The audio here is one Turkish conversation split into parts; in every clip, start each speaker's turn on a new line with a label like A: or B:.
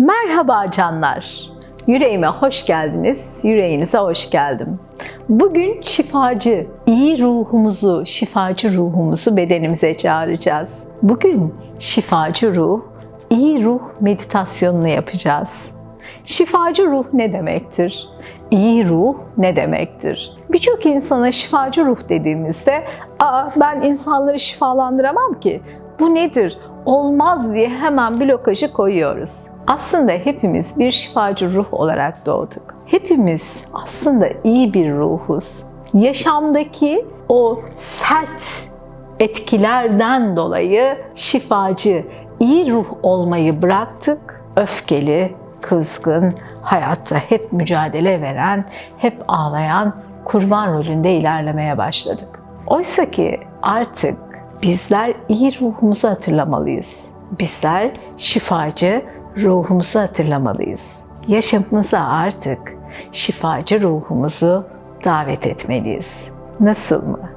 A: Merhaba canlar. Yüreğime hoş geldiniz. Yüreğinize hoş geldim. Bugün şifacı, iyi ruhumuzu, şifacı ruhumuzu bedenimize çağıracağız. Bugün şifacı ruh, iyi ruh meditasyonunu yapacağız. Şifacı ruh ne demektir? İyi ruh ne demektir? Birçok insana şifacı ruh dediğimizde, Aa, ben insanları şifalandıramam ki. Bu nedir? Olmaz diye hemen blokajı koyuyoruz. Aslında hepimiz bir şifacı ruh olarak doğduk. Hepimiz aslında iyi bir ruhuz. Yaşamdaki o sert etkilerden dolayı şifacı, iyi ruh olmayı bıraktık. Öfkeli, kızgın, hayatta hep mücadele veren, hep ağlayan kurban rolünde ilerlemeye başladık. Oysa ki artık bizler iyi ruhumuzu hatırlamalıyız. Bizler şifacı ruhumuzu hatırlamalıyız. Yaşamımıza artık şifacı ruhumuzu davet etmeliyiz. Nasıl mı?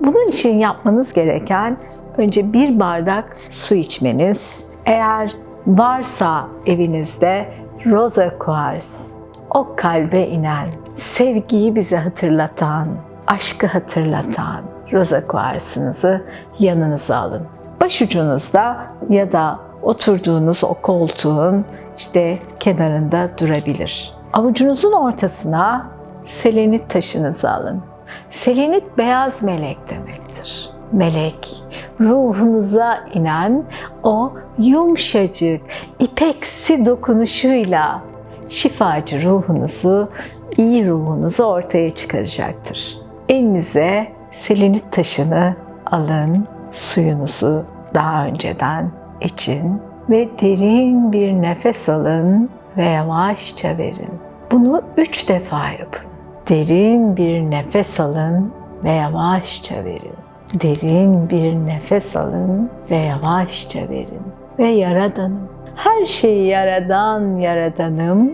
A: Bunun için yapmanız gereken önce bir bardak su içmeniz. Eğer varsa evinizde rosa quartz, o kalbe inen, sevgiyi bize hatırlatan, aşkı hatırlatan rosa quartzınızı yanınıza alın. Başucunuzda ya da oturduğunuz o koltuğun işte kenarında durabilir. Avucunuzun ortasına selenit taşınızı alın. Selenit beyaz melek demektir. Melek, ruhunuza inen o yumuşacık, ipeksi dokunuşuyla şifacı ruhunuzu, iyi ruhunuzu ortaya çıkaracaktır. Elinize selenit taşını alın, suyunuzu daha önceden için ve derin bir nefes alın ve yavaşça verin. Bunu üç defa yapın. Derin bir nefes alın ve yavaşça verin. Derin bir nefes alın ve yavaşça verin. Ve Yaradanım, her şeyi yaradan Yaradanım,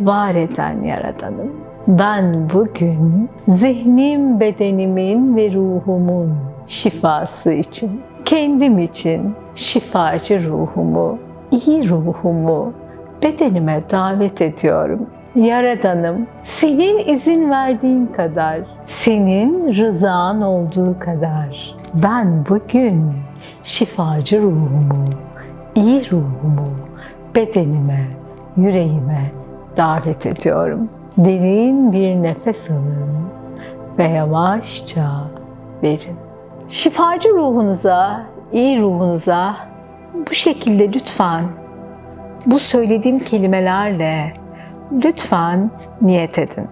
A: var eden Yaradanım. Ben bugün zihnim, bedenimin ve ruhumun şifası için, kendim için şifacı ruhumu, iyi ruhumu bedenime davet ediyorum. Yaradanım, senin izin verdiğin kadar, senin rızan olduğu kadar ben bugün şifacı ruhumu, iyi ruhumu bedenime, yüreğime davet ediyorum. Derin bir nefes alın ve yavaşça verin. Şifacı ruhunuza, iyi ruhunuza bu şekilde lütfen bu söylediğim kelimelerle lütfen niyet edin.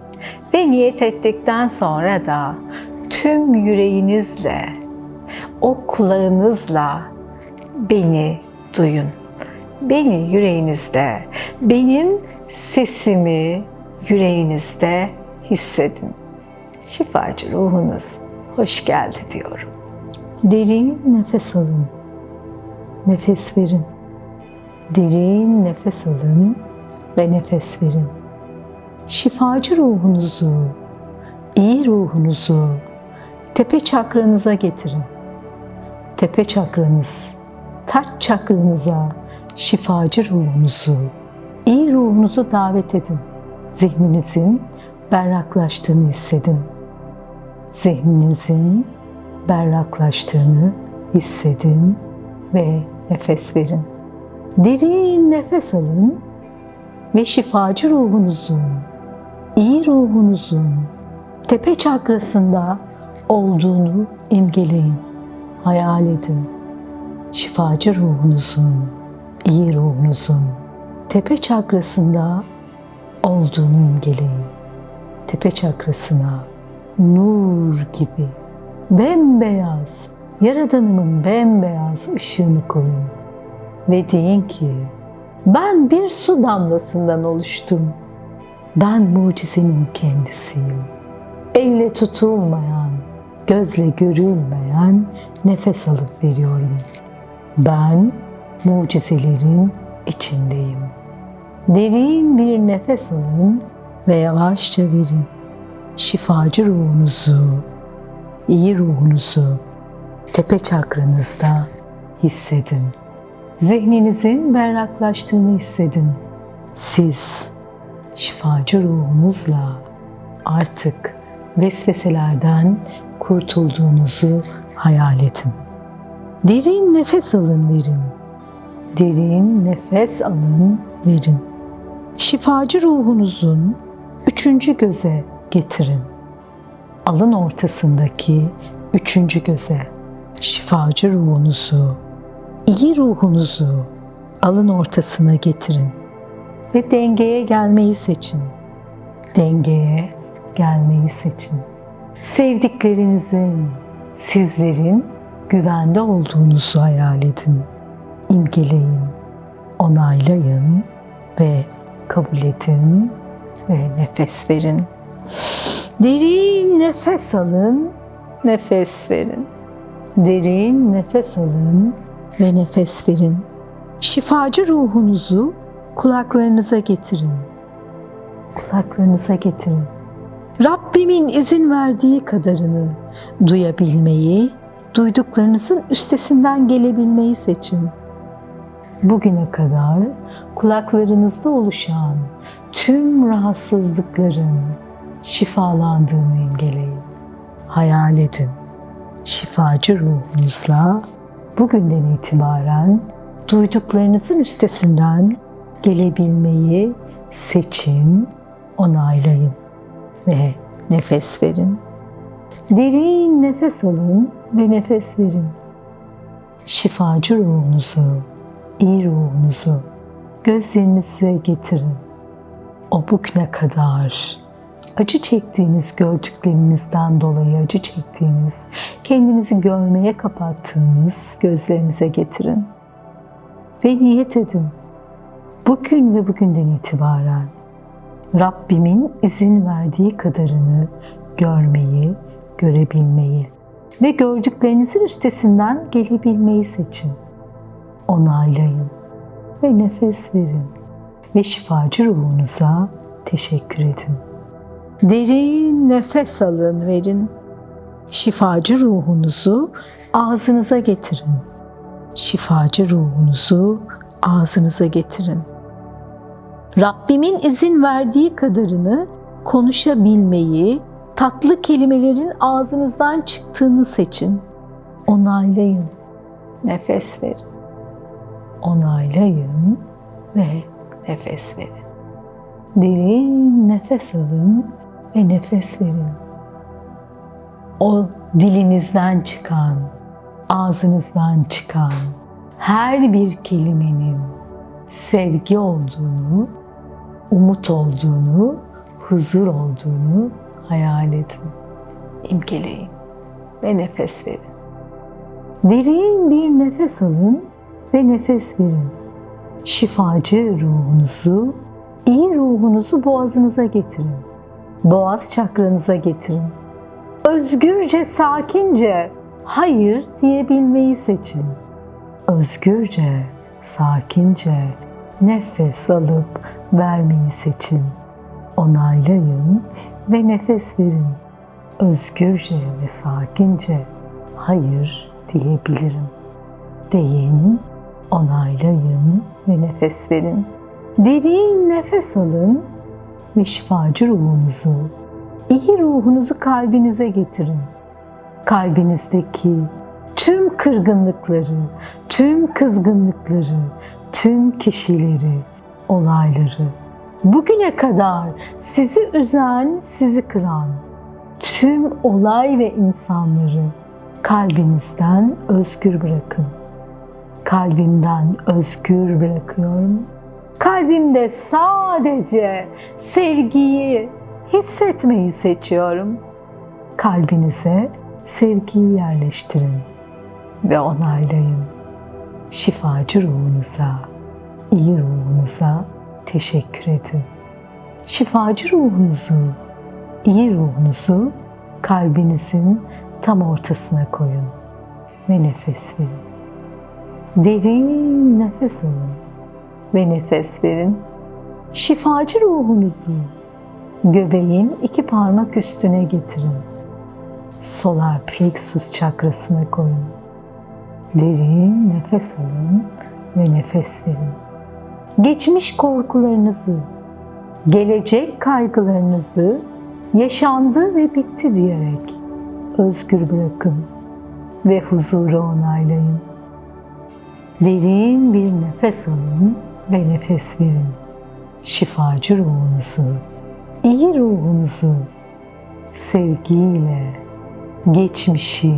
A: Ve niyet ettikten sonra da tüm yüreğinizle, o kulağınızla beni duyun. Beni yüreğinizde, benim sesimi yüreğinizde hissedin. Şifacı ruhunuz hoş geldi diyorum. Derin nefes alın. Nefes verin. Derin nefes alın ve nefes verin. Şifacı ruhunuzu, iyi ruhunuzu tepe çakranıza getirin. Tepe çakranız, taç çakranıza şifacı ruhunuzu, iyi ruhunuzu davet edin. Zihninizin berraklaştığını hissedin. Zihninizin berraklaştığını hissedin ve nefes verin. Derin nefes alın ve şifacı ruhunuzun, iyi ruhunuzun tepe çakrasında olduğunu imgeleyin, hayal edin. Şifacı ruhunuzun, iyi ruhunuzun tepe çakrasında olduğunu imgeleyin. Tepe çakrasına nur gibi bembeyaz, Yaradanımın bembeyaz ışığını koyun ve deyin ki ben bir su damlasından oluştum. Ben mucizenin kendisiyim. Elle tutulmayan, gözle görülmeyen nefes alıp veriyorum. Ben mucizelerin içindeyim. Derin bir nefes alın ve yavaşça verin. Şifacı ruhunuzu, iyi ruhunuzu tepe çakranızda hissedin. Zihninizin berraklaştığını hissedin. Siz şifacı ruhunuzla artık vesveselerden kurtulduğunuzu hayal edin. Derin nefes alın verin. Derin nefes alın verin. Şifacı ruhunuzun üçüncü göze getirin. Alın ortasındaki üçüncü göze şifacı ruhunuzu, iyi ruhunuzu alın ortasına getirin ve dengeye gelmeyi seçin. Dengeye gelmeyi seçin. Sevdiklerinizin, sizlerin güvende olduğunuzu hayal edin. İmgeleyin, onaylayın ve kabul edin ve nefes verin. Derin nefes alın, nefes verin. Derin nefes alın ve nefes verin. Şifacı ruhunuzu kulaklarınıza getirin. Kulaklarınıza getirin. Rabbimin izin verdiği kadarını duyabilmeyi, duyduklarınızın üstesinden gelebilmeyi seçin. Bugüne kadar kulaklarınızda oluşan tüm rahatsızlıkların şifalandığını imgeleyin. Hayal edin. Şifacı ruhunuzla bugünden itibaren duyduklarınızın üstesinden gelebilmeyi seçin, onaylayın ve nefes verin. Derin nefes alın ve nefes verin. Şifacı ruhunuzu, iyi ruhunuzu gözlerinize getirin. O bugüne kadar acı çektiğiniz gördüklerinizden dolayı acı çektiğiniz, kendinizi görmeye kapattığınız gözlerinize getirin. Ve niyet edin. Bugün ve bugünden itibaren Rabbimin izin verdiği kadarını görmeyi, görebilmeyi ve gördüklerinizin üstesinden gelebilmeyi seçin. Onaylayın ve nefes verin ve şifacı ruhunuza teşekkür edin. Derin nefes alın verin. Şifacı ruhunuzu ağzınıza getirin. Şifacı ruhunuzu ağzınıza getirin. Rabbimin izin verdiği kadarını konuşabilmeyi, tatlı kelimelerin ağzınızdan çıktığını seçin. Onaylayın. Nefes verin. Onaylayın ve nefes verin. Derin nefes alın ve nefes verin. O dilinizden çıkan, ağzınızdan çıkan her bir kelimenin sevgi olduğunu, umut olduğunu, huzur olduğunu hayal edin. İmgeleyin ve nefes verin. Derin bir nefes alın ve nefes verin. Şifacı ruhunuzu, iyi ruhunuzu boğazınıza getirin. Boğaz çakranıza getirin. Özgürce, sakince hayır diyebilmeyi seçin. Özgürce, sakince nefes alıp vermeyi seçin. Onaylayın ve nefes verin. Özgürce ve sakince hayır diyebilirim. Deyin, onaylayın ve nefes verin. Derin nefes alın ve şifacı ruhunuzu, iyi ruhunuzu kalbinize getirin. Kalbinizdeki tüm kırgınlıkları, tüm kızgınlıkları, tüm kişileri, olayları, bugüne kadar sizi üzen, sizi kıran tüm olay ve insanları kalbinizden özgür bırakın. Kalbimden özgür bırakıyorum. Kalbimde sadece sevgiyi hissetmeyi seçiyorum. Kalbinize sevgiyi yerleştirin ve onaylayın. Şifacı ruhunuza, iyi ruhunuza teşekkür edin. Şifacı ruhunuzu, iyi ruhunuzu kalbinizin tam ortasına koyun ve nefes verin. Derin nefes alın ve nefes verin. Şifacı ruhunuzu göbeğin iki parmak üstüne getirin. Solar plexus çakrasına koyun. Derin nefes alın ve nefes verin. geçmiş korkularınızı, gelecek kaygılarınızı yaşandı ve bitti diyerek özgür bırakın ve huzuru onaylayın. Derin bir nefes alın ve nefes verin. Şifacı ruhunuzu, iyi ruhunuzu sevgiyle, geçmişi,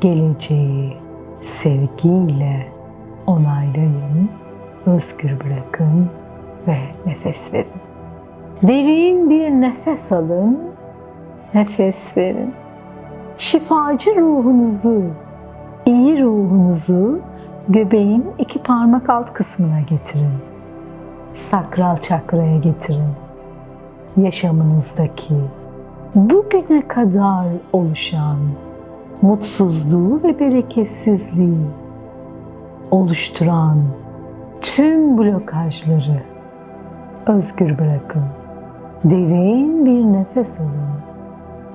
A: geleceği sevgiyle onaylayın, özgür bırakın ve nefes verin. Derin bir nefes alın, nefes verin. Şifacı ruhunuzu, iyi ruhunuzu göbeğin iki parmak alt kısmına getirin. Sakral çakraya getirin. Yaşamınızdaki bugüne kadar oluşan mutsuzluğu ve bereketsizliği oluşturan tüm blokajları özgür bırakın. Derin bir nefes alın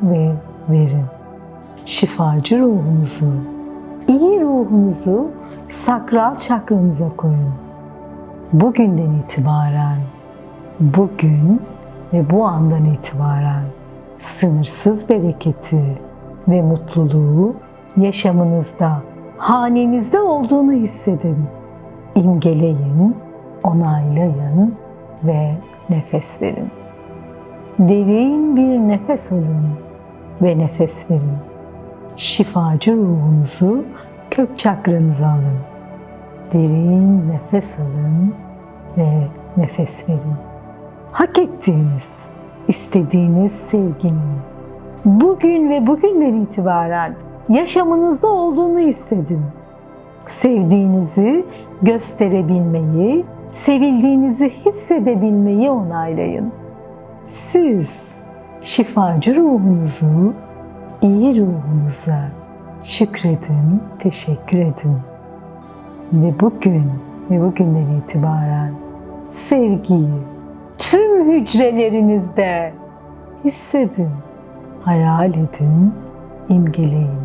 A: ve verin. Şifacı ruhunuzu, iyi ruhunuzu sakral çakranıza koyun. Bugünden itibaren, bugün ve bu andan itibaren sınırsız bereketi ve mutluluğu yaşamınızda, hanenizde olduğunu hissedin. İmgeleyin, onaylayın ve nefes verin. Derin bir nefes alın ve nefes verin. Şifacı ruhunuzu kök çakranıza alın. Derin nefes alın ve nefes verin. Hak ettiğiniz, istediğiniz sevginin bugün ve bugünden itibaren yaşamınızda olduğunu hissedin. Sevdiğinizi gösterebilmeyi, sevildiğinizi hissedebilmeyi onaylayın. Siz şifacı ruhunuzu, iyi ruhunuza şükredin, teşekkür edin. Ve bugün ve bugünden itibaren sevgiyi tüm hücrelerinizde hissedin, hayal edin, imgeleyin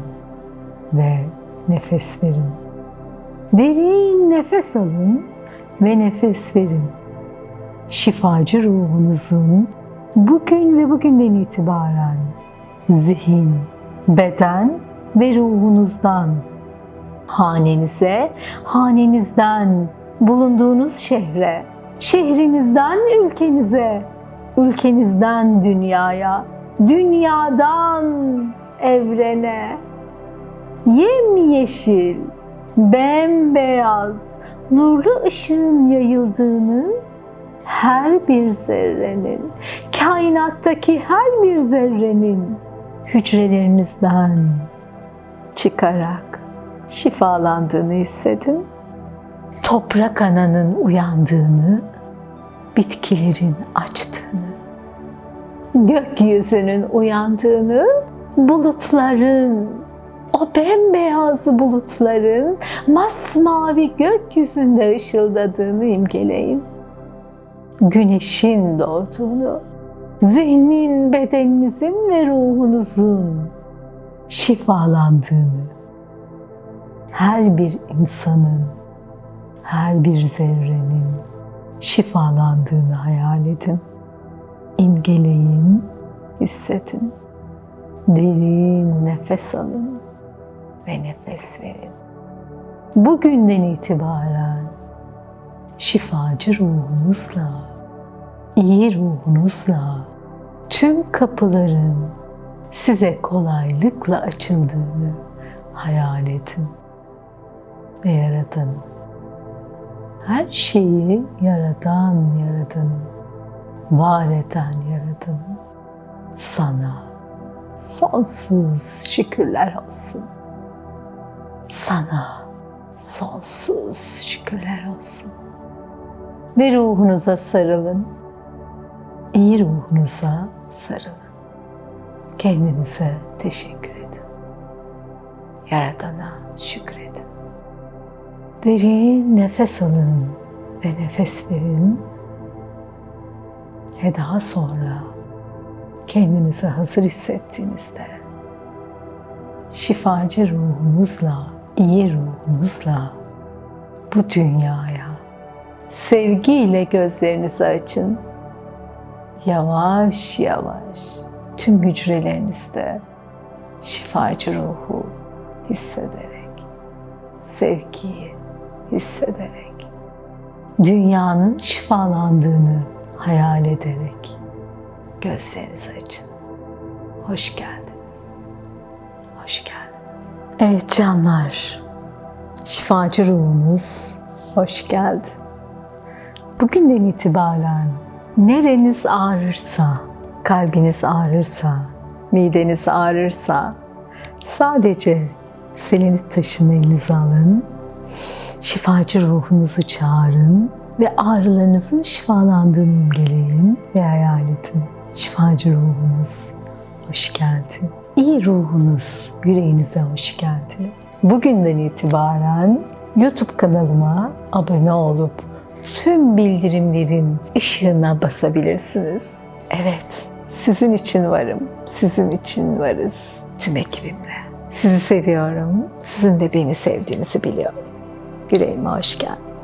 A: ve nefes verin. Derin nefes alın ve nefes verin. Şifacı ruhunuzun bugün ve bugünden itibaren zihin, beden ve ruhunuzdan. Hanenize, hanenizden bulunduğunuz şehre, şehrinizden ülkenize, ülkenizden dünyaya, dünyadan evrene, yemyeşil, bembeyaz, nurlu ışığın yayıldığını her bir zerrenin, kainattaki her bir zerrenin hücrelerinizden çıkarak şifalandığını hissedin. Toprak ananın uyandığını, bitkilerin açtığını, gökyüzünün uyandığını, bulutların, o bembeyaz bulutların masmavi gökyüzünde ışıldadığını imgeleyin. Güneşin doğduğunu, zihnin, bedeninizin ve ruhunuzun şifalandığını, her bir insanın, her bir zerrenin şifalandığını hayal edin. İmgeleyin, hissedin. Derin nefes alın ve nefes verin. Bugünden itibaren şifacı ruhunuzla, iyi ruhunuzla tüm kapıların size kolaylıkla açıldığını hayal edin ve yaratanım. Her şeyi yaradan yaratanım, var eden yaratanım. Sana sonsuz şükürler olsun. Sana sonsuz şükürler olsun. Ve ruhunuza sarılın. İyi ruhunuza sarılın. Kendinize teşekkür edin. Yaradana şükredin. Derin nefes alın ve nefes verin. Ve daha sonra kendinizi hazır hissettiğinizde şifacı ruhunuzla, iyi ruhunuzla bu dünyaya sevgiyle gözlerinizi açın. Yavaş yavaş tüm hücrelerinizde şifacı ruhu hissederek, sevgiyi hissederek, dünyanın şifalandığını hayal ederek gözlerinizi açın. Hoş geldiniz. Hoş geldiniz. Evet canlar, şifacı ruhunuz hoş geldi. Bugünden itibaren nereniz ağrırsa, kalbiniz ağrırsa, mideniz ağrırsa sadece selenit taşını elinize alın, şifacı ruhunuzu çağırın ve ağrılarınızın şifalandığını imgeleyin ve hayal edin. Şifacı ruhunuz hoş geldi. İyi ruhunuz yüreğinize hoş geldi. Bugünden itibaren YouTube kanalıma abone olup tüm bildirimlerin ışığına basabilirsiniz. Evet, sizin için varım, sizin için varız tüm ekibimle. Sizi seviyorum, sizin de beni sevdiğinizi biliyorum. Yüreğime hoş geldiniz.